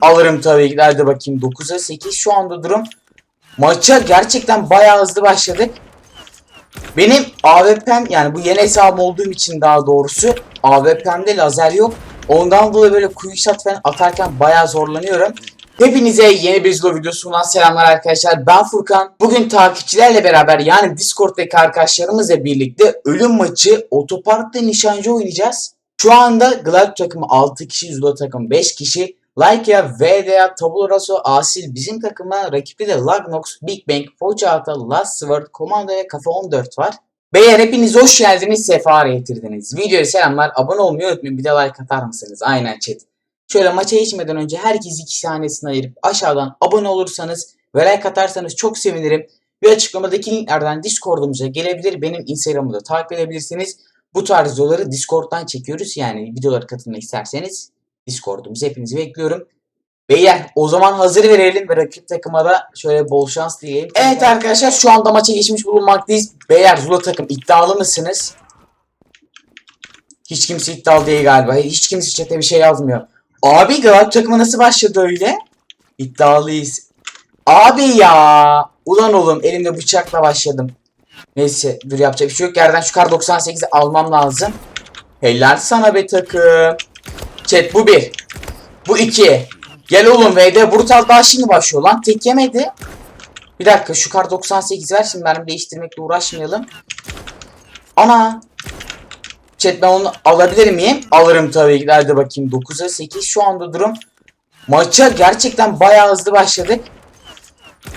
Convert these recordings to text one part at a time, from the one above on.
Alırım tabii ki. Hadi bakayım 9'a 8 şu anda durum. Maça gerçekten bayağı hızlı başladık. Benim AWP'm yani bu yeni hesabım olduğum için daha doğrusu AWP'mde lazer yok. Ondan dolayı böyle kuyu shot falan atarken bayağı zorlanıyorum. Hepinize yeni bir Zlo videosundan selamlar arkadaşlar. Ben Furkan. Bugün takipçilerle beraber yani Discord'daki arkadaşlarımızla birlikte ölüm maçı otoparkta nişancı oynayacağız. Şu anda Glad takımı 6 kişi, Zula takımı 5 kişi. Likeya, VDA, Tabula Raso, Asil bizim takıma, rakipte de Lagnox, Big Bang, Poçata, Last Sword, Komando ve Kafa 14 var. Beyler hepiniz hoş geldiniz, sefa getirdiniz. Videoya selamlar, abone olmayı unutmayın, bir de like atar mısınız? Aynen chat. Şöyle maça geçmeden önce herkes iki tanesini ayırıp aşağıdan abone olursanız ve like atarsanız çok sevinirim. Ve açıklamadaki linklerden Discord'umuza gelebilir. Benim Instagram'ı da takip edebilirsiniz. Bu tarz videoları Discord'dan çekiyoruz. Yani videolara katılmak isterseniz Discord'umuza hepinizi bekliyorum. Beyler o zaman hazır verelim ve rakip takıma da şöyle bol şans dileyelim. Evet arkadaşlar şu anda maça geçmiş bulunmaktayız. Beyler Zula takım iddialı mısınız? Hiç kimse iddialı değil galiba. Hiç kimse chat'e bir şey yazmıyor. Abi Galatasaray takımı nasıl başladı öyle? İddialıyız. Abi ya. Ulan oğlum elimde bıçakla başladım. Neyse dur yapacak bir şey yok. Yerden şu kar 98'i almam lazım. Helal sana be takım. Chat bu bir. Bu iki. Gel oğlum VD Brutal daha şimdi başlıyor lan. Tek yemedi. Bir dakika şu kar 98 ver şimdi benim değiştirmekle uğraşmayalım. Ana. Chat ben onu alabilir miyim? Alırım tabii ki. Hadi bakayım 9'a 8 şu anda durum. Maça gerçekten bayağı hızlı başladık.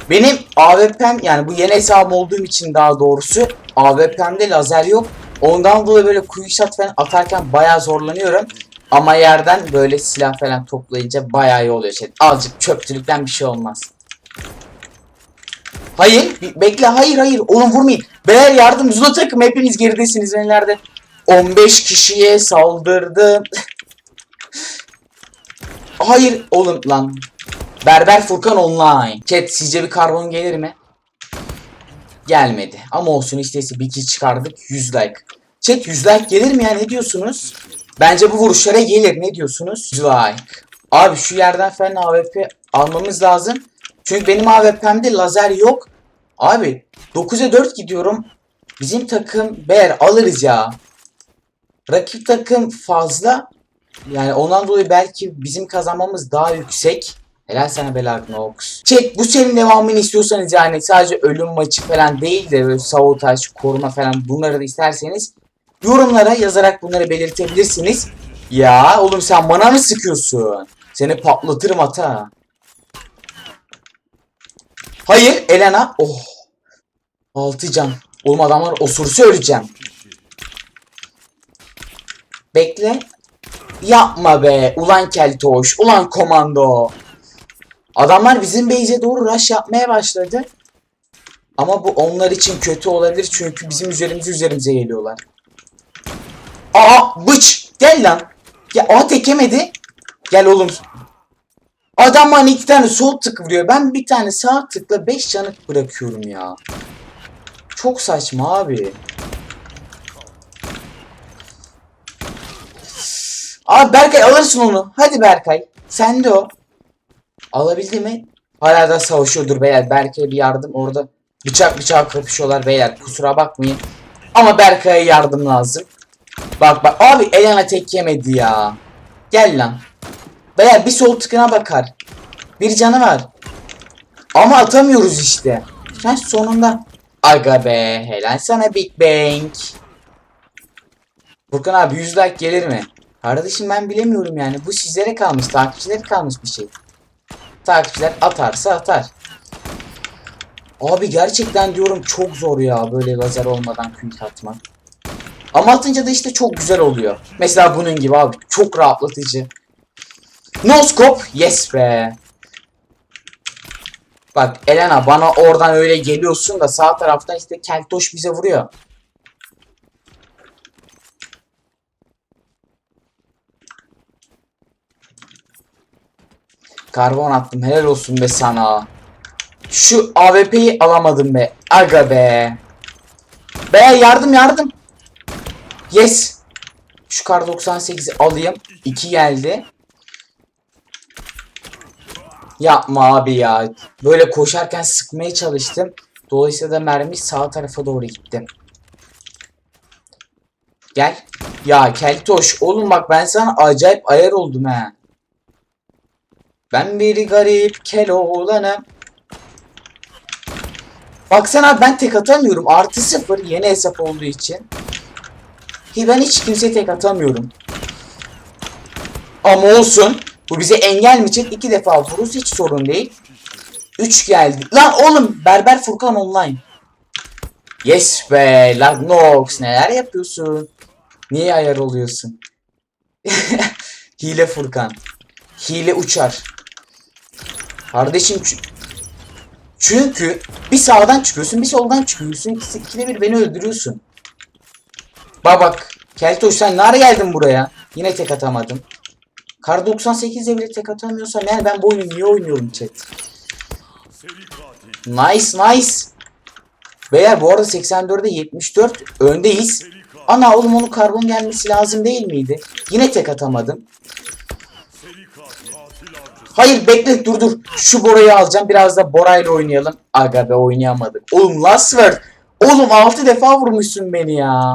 Benim AWP'm yani bu yeni hesabım olduğum için daha doğrusu AWP'mde lazer yok. Ondan dolayı böyle kuyu shot falan atarken bayağı zorlanıyorum. Ama yerden böyle silah falan toplayınca bayağı iyi oluyor. Şey. Azıcık çöpçülükten bir şey olmaz. Hayır. Bekle. Hayır hayır. Oğlum vurmayın. Beyler yardım. Zula takım. Hepiniz geridesiniz. Ben nerede? 15 kişiye saldırdım. hayır. Oğlum lan. Berber Furkan online. Chat sizce bir karbon gelir mi? Gelmedi. Ama olsun işte bir kill çıkardık. 100 like. Chat 100 like gelir mi ya? Ne diyorsunuz? Bence bu vuruşlara gelir. Ne diyorsunuz? 100 like. Abi şu yerden falan AWP almamız lazım. Çünkü benim AWP'mde lazer yok. Abi 9'a 4 gidiyorum. Bizim takım ber alırız ya. Rakip takım fazla. Yani ondan dolayı belki bizim kazanmamız daha yüksek. Helal sana Belag Nox. Çek bu serinin devamını istiyorsanız yani sadece ölüm maçı falan değil de böyle sabotaj, koruma falan bunları da isterseniz yorumlara yazarak bunları belirtebilirsiniz. Ya oğlum sen bana mı sıkıyorsun? Seni patlatırım ata. Hayır Elena. Oh. 6 can. Oğlum adamlar osursa öleceğim. Bekle. Yapma be. Ulan keltoş. Ulan komando. Adamlar bizim base'e doğru rush yapmaya başladı. Ama bu onlar için kötü olabilir çünkü bizim üzerimize üzerimize geliyorlar. Aa bıç gel lan. Ya aa tekemedi. Gel oğlum. Adam bana iki tane sol tık vuruyor. Ben bir tane sağ tıkla beş canık bırakıyorum ya. Çok saçma abi. Abi Berkay alırsın onu. Hadi Berkay. Sende o. Alabildi mi? Hala da savaşıyordur beyler. Berkay'a bir yardım orada. Bıçak bıçağa kapışıyorlar beyler. Kusura bakmayın. Ama Berkay'a yardım lazım. Bak bak. Abi Elena tek yemedi ya. Gel lan. Beyler bir sol tıkına bakar. Bir canı var. Ama atamıyoruz işte. Sen sonunda. Aga be. Helal sana Big Bang. Furkan abi 100 like gelir mi? Kardeşim ben bilemiyorum yani. Bu sizlere kalmış. Takipçilere kalmış bir şey. Takipçiler atarsa atar. Abi gerçekten diyorum çok zor ya böyle lazer olmadan kült atmak. Ama atınca da işte çok güzel oluyor. Mesela bunun gibi abi çok rahatlatıcı. No scope yes be. Bak Elena bana oradan öyle geliyorsun da sağ taraftan işte Keltoş bize vuruyor. Karbon attım helal olsun be sana. Şu AWP'yi alamadım be. Aga be. Be yardım yardım. Yes. Şu kar 98'i alayım. 2 geldi. Yapma abi ya. Böyle koşarken sıkmaya çalıştım. Dolayısıyla da mermi sağ tarafa doğru gitti. Gel. Ya Keltoş oğlum bak ben sana acayip ayar oldum ha. Ben bir garip Keloğlan'ım. Baksana ben tek atamıyorum. Artı sıfır yeni hesap olduğu için. Hi ben hiç kimseye tek atamıyorum. Ama olsun. Bu bize engel mi çek? İki defa vururuz hiç sorun değil. Üç geldi. Lan oğlum Berber Furkan online. Yes be Lagnox neler yapıyorsun? Niye ayar oluyorsun? Hile Furkan. Hile uçar. Kardeşim çü- çünkü bir sağdan çıkıyorsun bir soldan çıkıyorsun. İkisi ikide bir beni öldürüyorsun. Bak bak. Keltoş sen nereye geldin buraya? Yine tek atamadım. Kar 98'de bile tek atamıyorsam yani ben bu oyunu niye oynuyorum chat? Nice nice. Beyler bu arada 84'e 74 öndeyiz. Ana oğlum onun karbon gelmesi lazım değil miydi? Yine tek atamadım. Hayır bekle dur dur. Şu Bora'yı alacağım. Biraz da Bora'yla oynayalım. Aga be oynayamadık. Oğlum last word. Oğlum 6 defa vurmuşsun beni ya.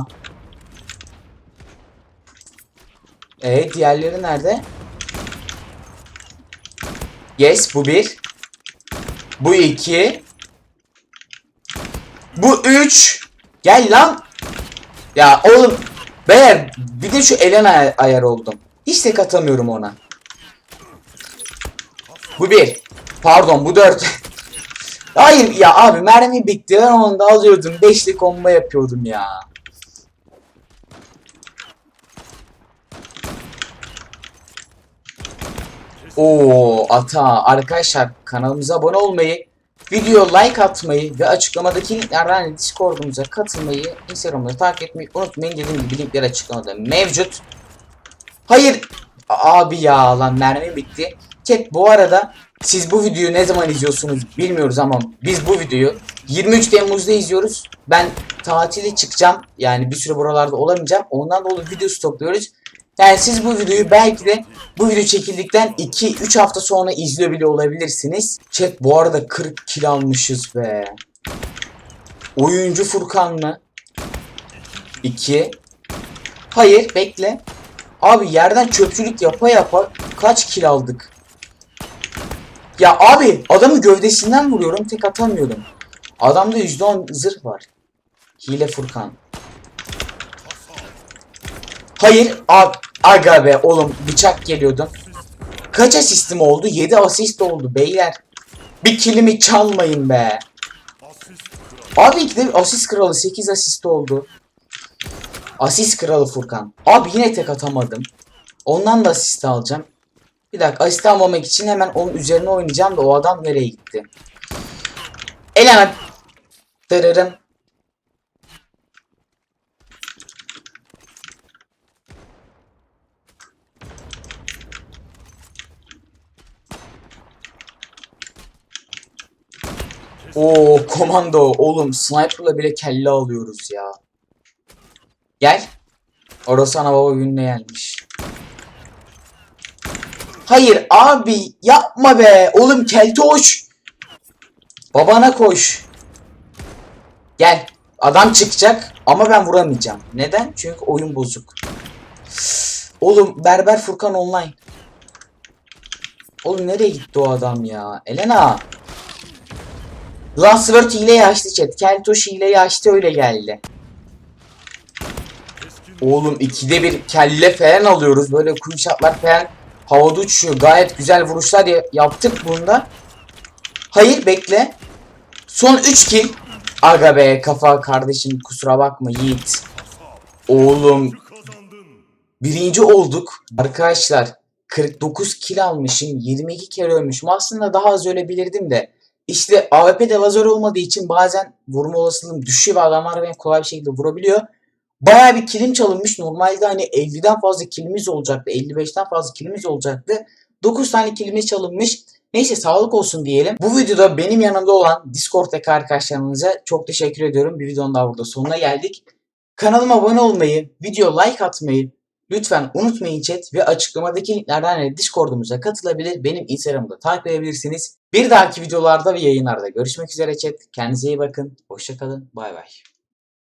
Evet diğerleri nerede? Yes bu bir. Bu iki. Bu üç. Gel lan. Ya oğlum. Beyler bir de şu Elena ay- ayar oldum. Hiç tek atamıyorum ona. Bu bir. Pardon bu dört. Hayır ya abi mermi bitti. Ben onu da alıyordum. Beşli combo yapıyordum ya. Oo ata arkadaşlar kanalımıza abone olmayı, video like atmayı ve açıklamadaki linklerden Discord'umuza katılmayı, Instagram'da takip etmeyi unutmayın. Dediğim gibi linkler açıklamada mevcut. Hayır abi ya lan mermi bitti. Chat bu arada siz bu videoyu ne zaman izliyorsunuz bilmiyoruz ama biz bu videoyu 23 Temmuz'da izliyoruz. Ben tatili çıkacağım. Yani bir süre buralarda olamayacağım. Ondan dolayı video stokluyoruz. Yani siz bu videoyu belki de bu video çekildikten 2-3 hafta sonra izliyor bile olabilirsiniz. Chat bu arada 40 kill almışız be. Oyuncu Furkan mı? 2. Hayır bekle. Abi yerden çöpçülük yapa yapa kaç kill aldık? Ya abi adamı gövdesinden vuruyorum tek atamıyorum. Adamda %10 zırh var. Hile Furkan. Hayır ab aga be oğlum bıçak geliyordu. Kaç asistim oldu? 7 asist oldu beyler. Bir kilimi çalmayın be. Abi iki de asist kralı 8 asist oldu. Asist kralı Furkan. Abi yine tek atamadım. Ondan da asist alacağım. Bir dakika asist almamak için hemen onun üzerine oynayacağım da o adam nereye gitti? Eleme. Dırırım. Oo komando oğlum sniper'la bile kelle alıyoruz ya. Gel. Orası ana baba gününe gelmiş. Hayır abi yapma be. Oğlum keltoş. Babana koş. Gel. Adam çıkacak ama ben vuramayacağım. Neden? Çünkü oyun bozuk. Oğlum Berber Furkan online. Oğlum nereye gitti o adam ya? Elena. Last Word hileyi açtı chat. Keltoş hileyi açtı öyle geldi. Oğlum ikide bir kelle falan alıyoruz. Böyle kuyu şatlar falan havada uçuyor. Gayet güzel vuruşlar ya- yaptık bunda. Hayır bekle. Son 3 kill. Aga be kafa kardeşim kusura bakma Yiğit. Oğlum birinci olduk. Arkadaşlar 49 kill almışım. 22 kere ölmüşüm. Aslında daha az ölebilirdim de. İşte AWP'de lazer olmadığı için bazen vurma olasılığım düşüyor ve adamlar beni kolay bir şekilde vurabiliyor. Bayağı bir kilim çalınmış. Normalde hani 50'den fazla kilimiz olacaktı. 55'ten fazla kilimiz olacaktı. 9 tane kilimiz çalınmış. Neyse sağlık olsun diyelim. Bu videoda benim yanımda olan Discord'daki arkadaşlarımıza çok teşekkür ediyorum. Bir videonun daha burada sonuna geldik. Kanalıma abone olmayı, video like atmayı Lütfen unutmayın chat ve açıklamadaki linklerden de Discord'umuza katılabilir. Benim Instagram'da takip edebilirsiniz. Bir dahaki videolarda ve yayınlarda görüşmek üzere chat. Kendinize iyi bakın. Hoşçakalın. Bay bay.